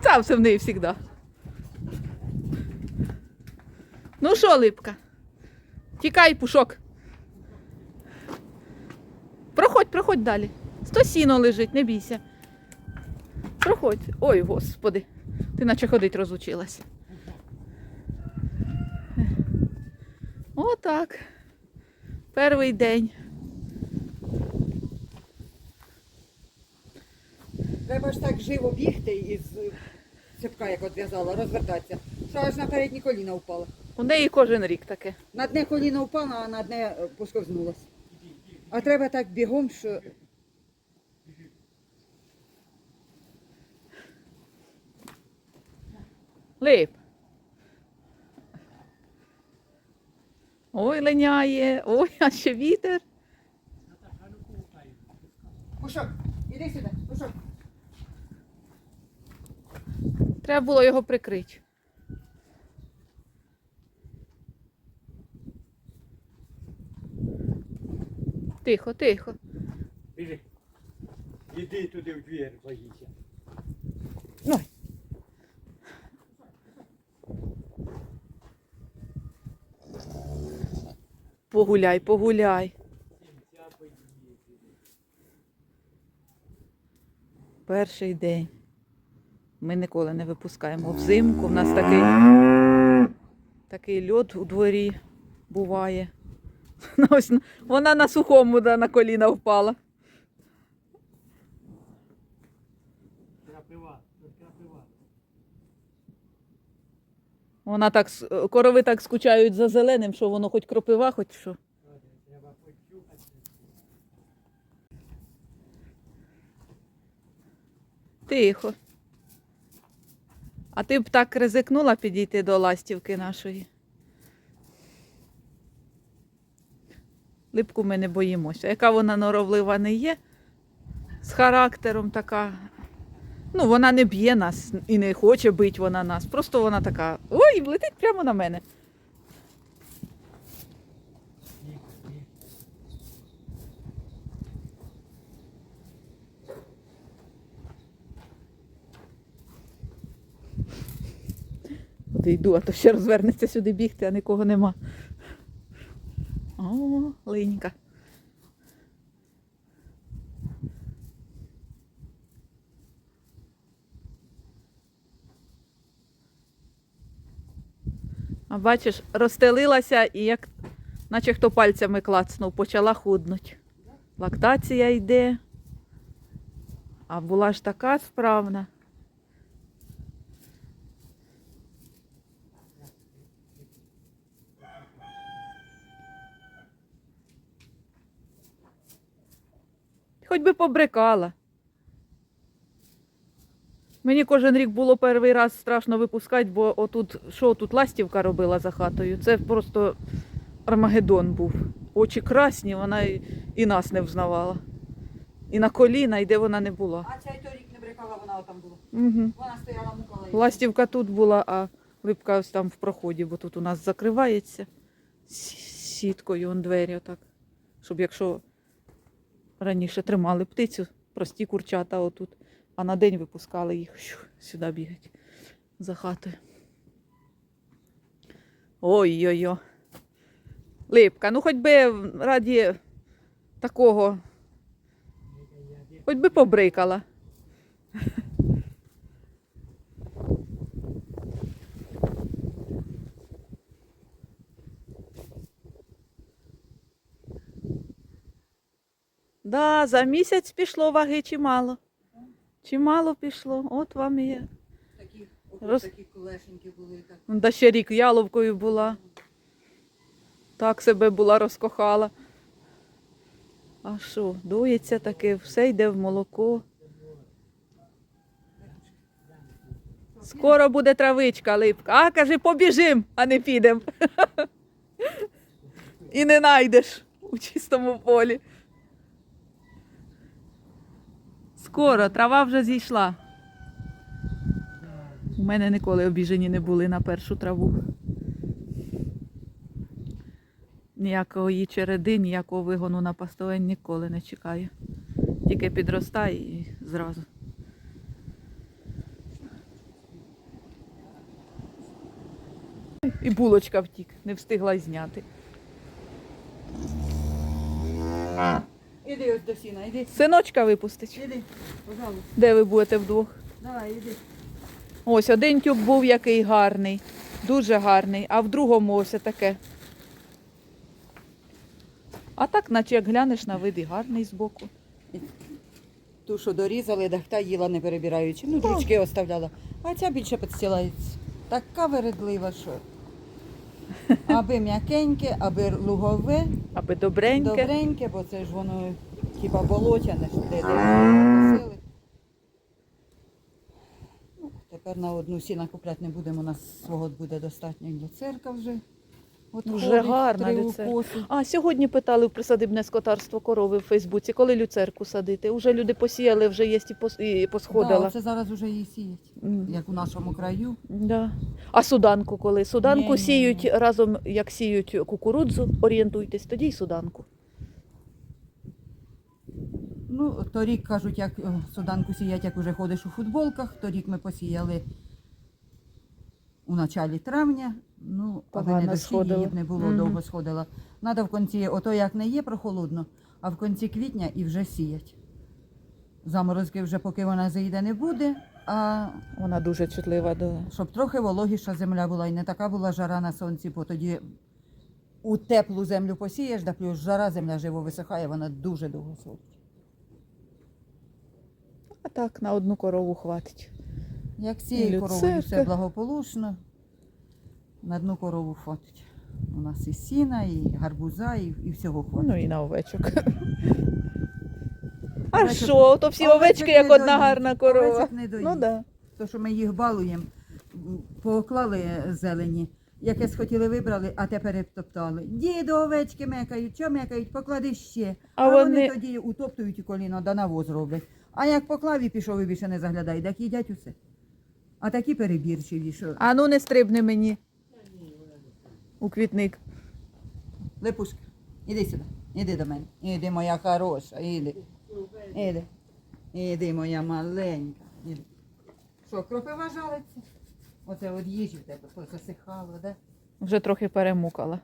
Це все в неї завжди. Ну що, липка? Тікай, пушок. Проходь, проходь далі. Сто сіно лежить, не бійся. Проходь. Ой, господи. Ти наче ходить розучилась. Отак. Перший день. Треба ж так живо бігти із цепка, як от в'язала, розвертатися. Що аж на передні коліна впала. У неї кожен рік таке. На одне коліно впала, а на одне е, посковзнулась. А треба так бігом, що Лип. Ой, линяє, ой, а ще вітер. Пушок, іди сюди, пушок. Треба було його прикрити. Тихо, тихо. Біжи. Іди туди в двір, боїся. Ой. Погуляй, погуляй. Перший день. Ми ніколи не випускаємо взимку. У нас такий, такий льод у дворі буває. Вона на сухому да, на коліна впала. Вона так, с- корови так скучають за зеленим, що воно хоч кропива, хоч що. Тихо. А ти б так ризикнула підійти до ластівки нашої. Липку ми не боїмося. Яка вона норовлива не є, з характером така. Ну, вона не б'є нас і не хоче бити вона нас. Просто вона така. Ой, летить прямо на мене. От йду, а то ще розвернеться сюди бігти, а нікого нема. О, линька. А бачиш, розстелилася і як, наче хто пальцями клацнув, почала худнуть. Лактація йде. А була ж така справна. Хоч би побрикала. Мені кожен рік було перший раз страшно випускати, бо отут, що тут ластівка робила за хатою, це просто Армагеддон був. Очі красні, вона і, і нас не взнавала. І на коліна, і де вона не була. А цей торік не брикала, вона отам була. Угу. Вона стояла мукала. Ластівка тут була, а липка ось там в проході, бо тут у нас закривається сіткою он двері отак. Щоб якщо раніше тримали птицю, прості курчата отут, а на день випускали їх сюди бігать за хатою. Ой-ой-ой. Липка, ну хоч би раді такого, хоч би побрикала. Да, за місяць пішло ваги чимало. Чимало пішло. От вам і є. Такі, Роз- такі колешенькі були. Так. Да ще рік яловкою була. Так себе була розкохала. А що, дується таке, все йде в молоко. Скоро буде травичка липка. А, каже, побіжим, а не підем. І не найдеш у чистому полі. Скоро, трава вже зійшла. У мене ніколи обіжені не були на першу траву. Ніякого її череди, ніякого вигону на пастовень ніколи не чекає. Тільки підростає і зразу. І булочка втік, не встигла й зняти. Іди ось до сіна, іди. Синочка випустить. Іди, пожалуйста. Де ви будете вдвох? Давай, іди. Ось один тюк був який гарний, дуже гарний, а в другому ось таке. А так, наче як глянеш на вид і гарний збоку. Ту, що дорізали, да та їла не перебираючи. Ну, дручки оставляла. А ця більше підстилається. Така вередлива, що. Аби м'якеньке, аби лугове, Аби добреньке. добреньке, бо це ж воно хіба болотяне, ж де де. Ну, Тепер на одну сіна купляти не будемо, у нас свого буде достатньо і до церкви вже. От Вже гарна люцерка. А сьогодні питали в присадибне скотарство корови в Фейсбуці, коли люцерку садити. Уже люди посіяли, вже є і пос- і Да, це зараз вже її сіять, М. як у нашому краю. Да. А суданку коли? Суданку Ні-ні-ні. сіють разом, як сіють кукурудзу, орієнтуйтесь, тоді й суданку. Ну, торік кажуть, як е, суданку сіять, як уже ходиш у футболках. Торік ми посіяли у началі травня. Ну, аби Погано не дощі, її б не було, Мгм. довго сходила. Надо в кінці, ото як не є прохолодно, а в кінці квітня і вже сіять. Заморозки вже поки вона заїде не буде, а Вона дуже чутлива до. щоб трохи вологіша земля була і не така була жара на сонці, бо тоді у теплу землю посієш, да плюс жара земля живо висихає, вона дуже довго сходить. А так, на одну корову хватить. Як з цією коровою все благополучно, на одну корову хватить. У нас і сіна, і гарбуза, і, і всього хватить. Ну і на овечок. А Овечок- що, то всі овечок овечки, не як одна доїть. гарна корова. Овечок не доїть. Ну да. То, що ми їх балуємо, м, поклали зелені, яке схотіли вибрали, а тепер втоптали. Діду овечки мекають, що мекають, поклади ще. А А, вони... вони- тоді утоптують у коліно, да навоз роблять. А як поклав і пішов і більше не заглядай, так їдять усе. А такі перебірчиві, що А ну не стрибни мені. У квітник. Липушка, іди сюди, іди до мене. Іди, моя хороша, іди. Іди. Іди, моя маленька. Іди. Що, кропива жалиться? Оце от їжі в тебе засихало, да? Вже трохи перемукала.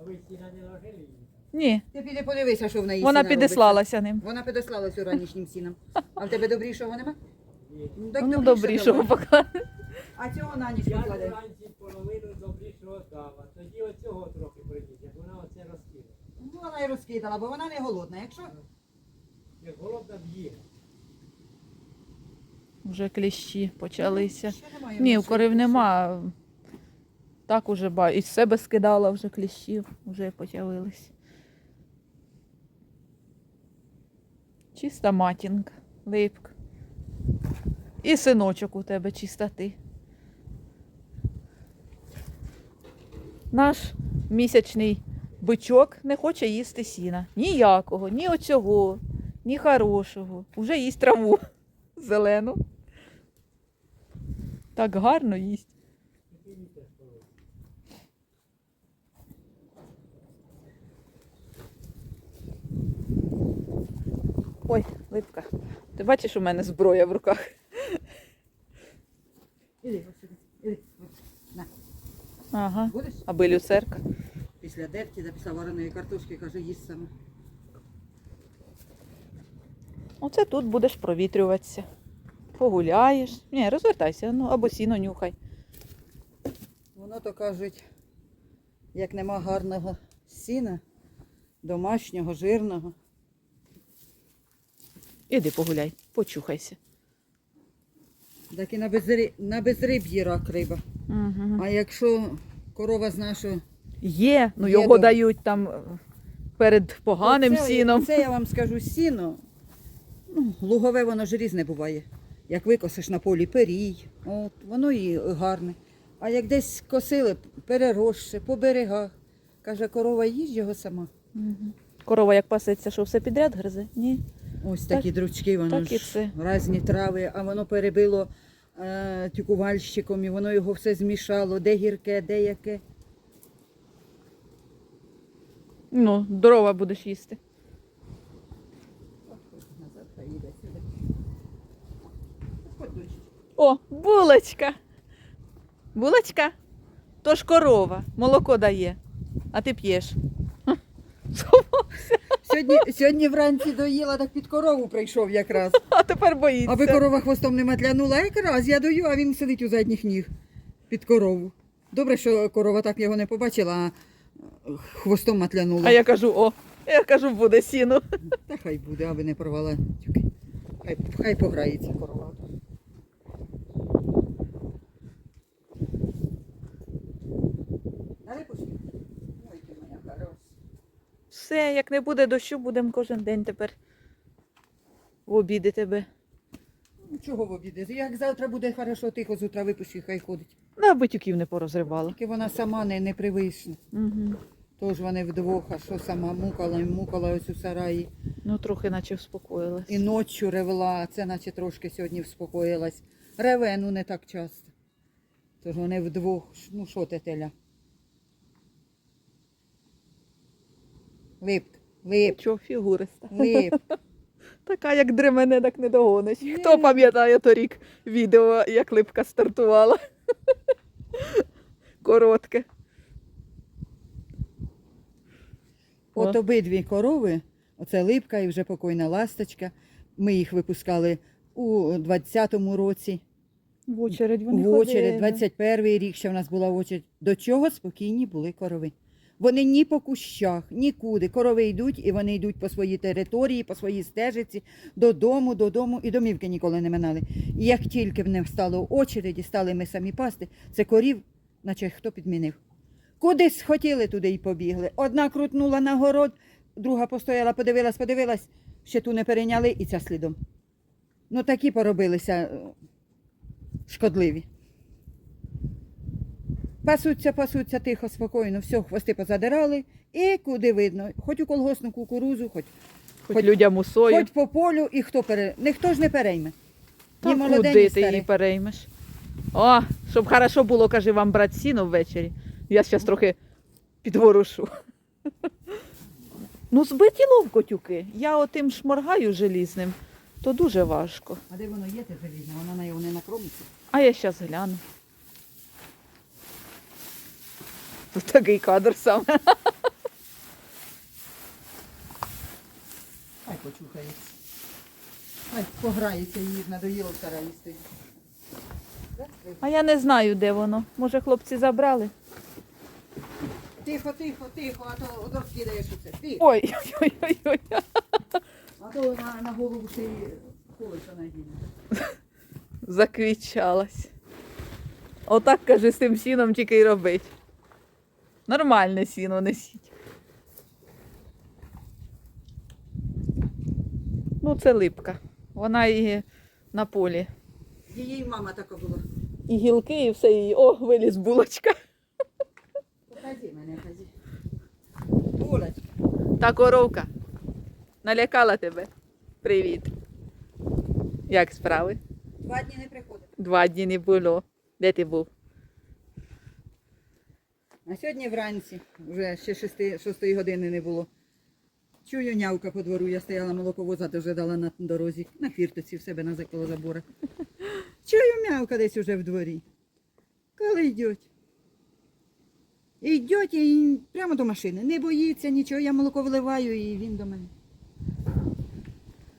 А ви сіна не ложили її? Ні, Ти піди подивися, що в неї вона сіна підіслалася ним. робиться. Вона підіслалася ранішнім сіном. А в тебе добрішого нема? Ні. Ну, так Ну, добрішого давай. поки. А цього на ніч Я покладе. вранці половину добрішого дав, а тоді оцього трохи прийдіть, як вона оце розкинула. Ну, вона й розкидала, бо вона не голодна. Якщо Як голодна б'є. Вже кліщі почалися. ще немає Ні, в у корів нема. Так уже ба. Із себе скидала вже кліщів, вже почавились. Чиста матінка, липка. І синочок у тебе чистоти. Наш місячний бичок не хоче їсти сіна. Ніякого, ні оцього, ні хорошого. Уже їсть траву зелену. Так гарно їсть. Ой, липка. Ти бачиш, у мене зброя в руках. Іди, ось сюди. Іди. ось. На, Ага. будеш? Аби люцерка. Після да після вареної картошки, каже, їсть саме. Оце тут будеш провітрюватися. Погуляєш. Ні, розвертайся, ну або сіно нюхай. Воно то кажуть, як нема гарного сіна, домашнього, жирного. Іди погуляй, почухайся. Так і на, безри... на безриб'ї рак риба. Угу. А якщо корова з нашого Є, ну Є його дом. дають там е, перед поганим Оце- сіном. Це я вам скажу сіно. Ну, лугове воно ж різне буває. Як викосиш на полі перій, от, воно і гарне. А як десь косили, переросше, по берегах. Каже, корова їсть його сама. Мгм. Корова як пасеться, що все підряд гризе? Ні. Ось Так- такі дручки, воно так і ж це. різні трави, а воно перебило Е, тюкувальщиком, і воно його все змішало, де гірке, де яке. Ну, дрова будеш їсти. О, булочка. Булочка? То ж корова, молоко дає, а ти п'єш. Сховався. Сьогодні, сьогодні вранці доїла, так під корову прийшов якраз. А тепер боїться. Аби корова хвостом не матлянула, якраз я даю, а він сидить у задніх ніг під корову. Добре, що корова так його не побачила, а е, хвостом матлянула. А я кажу, о, я кажу, буде сіно. Та хай буде, аби не порвала. Хай, хай пограється корова. Далі пошли. Ой, ти моя хороша. Все, як не буде дощу, будемо кожен день тепер в обіди тебе. Ну, Чого в обіди? Як завтра буде хорошо, тихо з утра випущу, хай ходить. На битюків не порозривала. Тільки вона сама не, не привична. Угу. Тож вони вдвох, а що сама мукала і мукала ось у сараї. Ну, трохи наче вспокоїлась. І ночі ревла, це наче трошки сьогодні вспокоїлась. Реве, ну не так часто. Тож вони вдвох, ну що ти Лип, лип, Чого фігуриста? лип. Така, як дремене, так не догониш. Хто пам'ятає торік відео, як липка стартувала? Коротке. От обидві корови, оце липка і вже покойна ласточка. Ми їх випускали у 20-му році. В очередь в очередь, 21-й рік ще в нас була очередь. До чого спокійні були корови. Вони ні по кущах, нікуди. Корови йдуть і вони йдуть по своїй території, по своїй стежиці, додому, додому і домівки ніколи не минали. І як тільки в них стало очереді, стали ми самі пасти, це корів, наче хто підмінив. Кудись хотіли, туди й побігли. Одна крутнула на город, друга постояла, подивилась, подивилась, ще ту не перейняли і ця слідом. Ну такі поробилися е, шкодливі. Пасуться, пасуться тихо, спокійно, все, хвости позадирали і куди видно, хоч у колгосну кукурузу, хоч, Хоч, хоч- людям у сою. хоч по полю, і хто пере... ніхто ж не перейме. Та ні куди ти її переймеш? О, щоб хорошо було, каже, вам брати сіно ввечері. Я зараз трохи підворушу. Ну, збиті ловко тюки. Я отим шморгаю желізним, то дуже важко. А де воно є, те залізне, воно на його не накромиться. А я зараз гляну. Тут такий кадр саме. Хай почухається. Хай пограється, її надоїло в сараї стоїть. А я не знаю, де воно. Може, хлопці забрали. Тихо, тихо, тихо, а то одор кидаєш у це. Тихо. Ой, ой, ой, ой. А то на, на голову ще й колесо надіне. Заквічалась. Отак, каже, з тим сіном тільки й робить. Нормальне сіно несіть. Ну, це липка. Вона і на полі. Її мама така була. І гілки, і все її. О, виліз булочка. Покажи мене, кажи. Булочка. Та коровка. Налякала тебе. Привіт. Як справи? Два дні не приходить. Два дні не було. Де ти був? А сьогодні вранці, вже ще шести, шостої години не було. Чую нявка по двору, я стояла молоковоза, дожидала на дорозі, на фіртоці в себе на заколо забора. Чую мявка десь уже в дворі. Коли йдуть. Йдуть і прямо до машини. Не боїться нічого, я молоко вливаю і він до мене.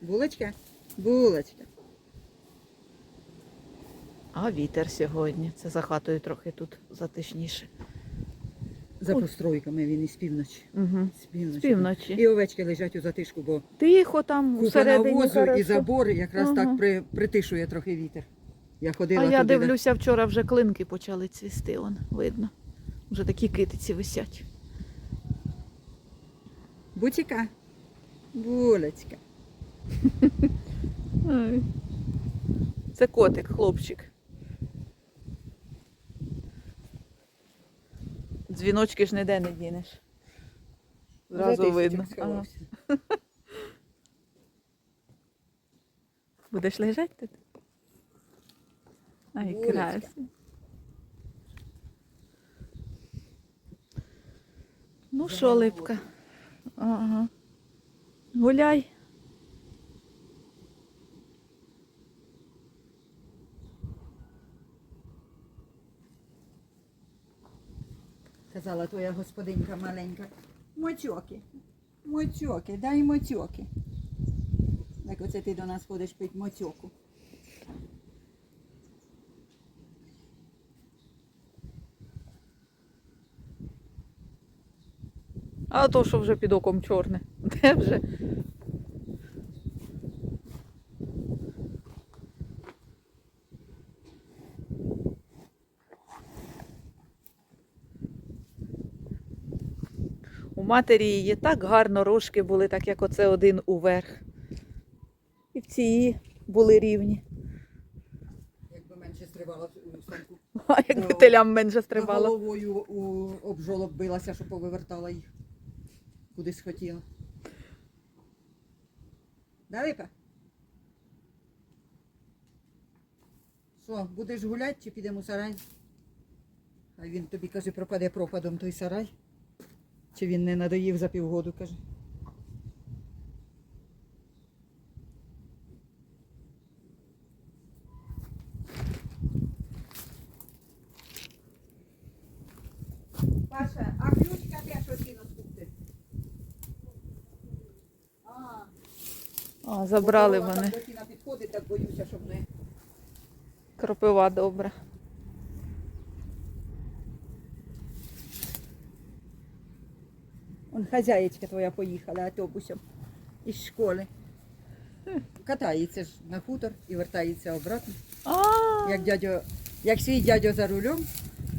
Булочка? Булочка. А вітер сьогодні. Це за хатою трохи тут затишніше. За Ой. постройками він із півночі. Угу. З півночі. З півночі. І овечки лежать у затишку, бо Тихо там Купа навозу і забор якраз Ага. так при, притишує трохи вітер. Я ходила А я туди. дивлюся, вчора вже клинки почали цвісти, он видно. Вже такі китиці висять. Бутіка. Булечка. Це котик, хлопчик. Дзвіночки ж ніде не дінеш. Зразу видно. Ага. Будеш лежати тут? Ай, красиво. Ну що, Липка, Ага. Гуляй. Казала твоя господинька маленька. Моцьоки. Моцьоки, дай моцьоки. Так оце ти до нас ходиш пить моцьоку. А то, що вже під оком чорне. Де вже? Матері її так гарно рожки були, так як оце один уверх. І в цій були рівні. Якби менше стрибала в станку. А якби телям менше стрибала. Головою у обжолоб билася, що повивертала їх. Кудись хотіла. Да, Липа? Що, будеш гуляти чи підемо у сарай? А він тобі каже, пропаде пропадом той сарай. Чи він не надоїв за півгоду, каже. Паша, а ключка теж оціно скупти. А, А, забрали вони. Так до сіна підходить, так боюся, щоб не. Кропива добра. Он хазяєчка твоя поїхала автобусом із школи. Катається ж на хутор і вертається обратно. Як дядьо, як свій дядьо за рулем,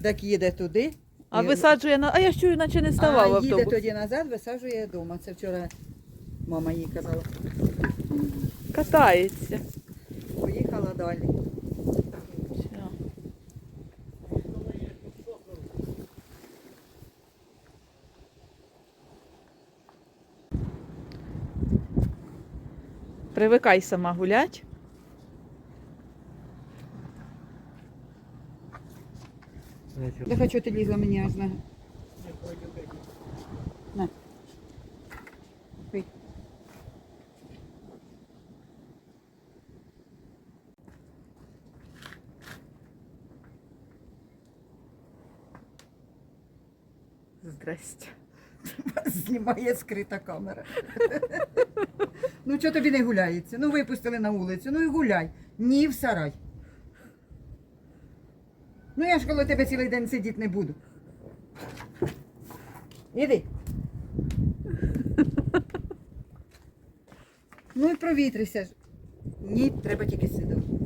так їде туди. а і- висаджує на. А я чую, наче не ставав а їде автобус. тоді назад, висаджує вдома. Це вчора мама їй казала. Катається. Поїхала далі. Все. Привикай сама гулять. Да хочу ти лізла мені аж на. На. Пий. Здрасте. Знімає скрита камера. ну чого тобі не гуляється? Ну випустили на вулицю, ну і гуляй. Ні в сарай. Ну я ж коло тебе цілий день сидіти не буду. Іди. ну і провітрися ж. Ні, треба тільки сидіти.